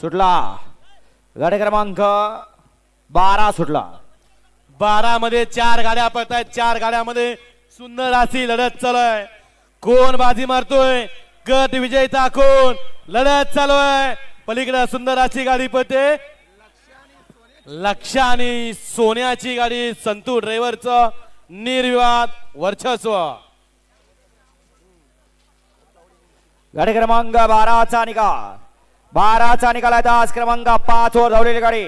सुटला. गाडी क्रमांक बारा सुटला. बारा मध्ये चार गाड्या पडत आहेत चार गाड्यामध्ये सुंदर अशी लढत चालू आहे कोण बाजी मारतोय? गट विजयता कोण लढत चालू आहे पलीकडे सुंदर अशी गाडी पडते. लक्ष आणि सोन्याची गाडी संतू ड्रायव्हरचं. निर्विवाद वर्चस्व. गाडी क्रमांक बाराचा निकाल. बाराचा निकाला तास क्रमांक पाच वर धावलेली गाडी.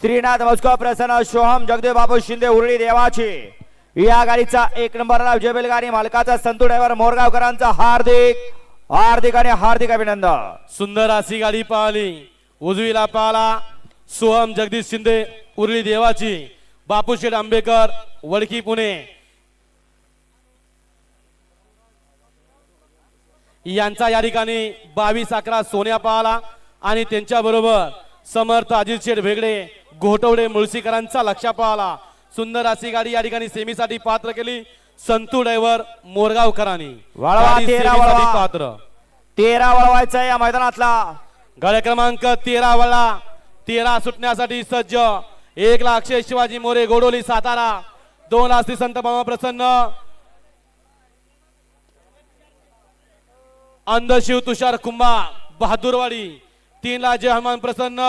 श्रीनाथ मस्को प्रसन्न सोहम जगदेव बाबू शिंदे उरळी देवाची. या गाडीचा एक नंबरला विजय गाडी. मालकाचा संतू ड्रायव्हर मोरगावकरांचा हार्दिक हार्दिक आणि हार्दिक अभिनंदन. सुंदर अशी गाडी पाहिली. उजवीला पाहला. सोहम जगदीश शिंदे उरळी देवाची. बापूशेठ आंबेकर वडकी पुणे. यांचा या ठिकाणी बावीस अकरा सोन्या पाहला आणि त्यांच्या बरोबर समर्थ अजित शेठ भेगडे घोटवडे मुळशीकरांचा लक्ष पाहला. सुंदर अशी गाडी या ठिकाणी सेमीसाठी पात्र केली. संतू ड्रायव्हर मोरगावकरांनी. वळवा, गाडी तेरा सेमीसाठी वळवा. पात्र. तेरा वळवायचा या मैदानातला. गाड्या क्रमांक तेरा वळला तेरा सुटण्यासाठी सज्ज. एक ला अक्षय शिवाजी मोरे गोडोली सातारा. दोन ला श्री संत मामा प्रसन्न. अंधशिव तुषार कुंभा बहादूरवाडी तीन ला जय हनुमान प्रसन्न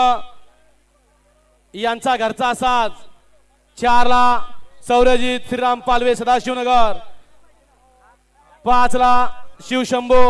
यांचा घरचा साज चारला ला श्रीराम पालवे सदाशिवनगर पाच ला शिवशंभो